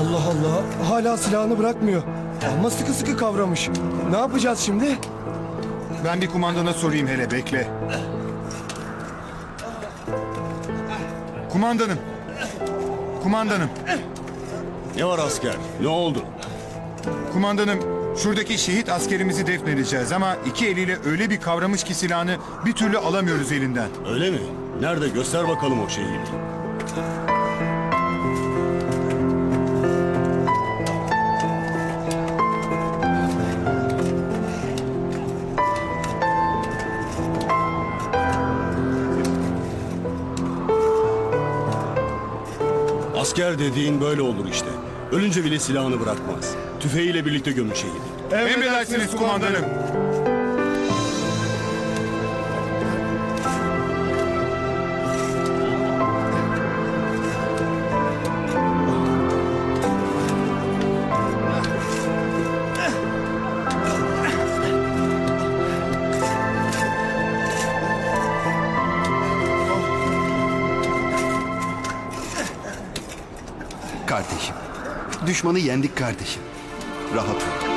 Allah Allah hala silahını bırakmıyor. Ama sıkı sıkı kavramış. Ne yapacağız şimdi? Ben bir kumandana sorayım hele bekle. Kumandanım. Kumandanım. Ne var asker? Ne oldu? Kumandanım. Şuradaki şehit askerimizi defnedeceğiz ama iki eliyle öyle bir kavramış ki silahını bir türlü alamıyoruz elinden. Öyle mi? Nerede? Göster bakalım o şeyi. Asker dediğin böyle olur işte. Ölünce bile silahını bırakmaz. Tüfeğiyle birlikte gömün şehidi. Emredersiniz kumandanım. Kardeşim. Düşmanı yendik kardeşim. Rahat ol.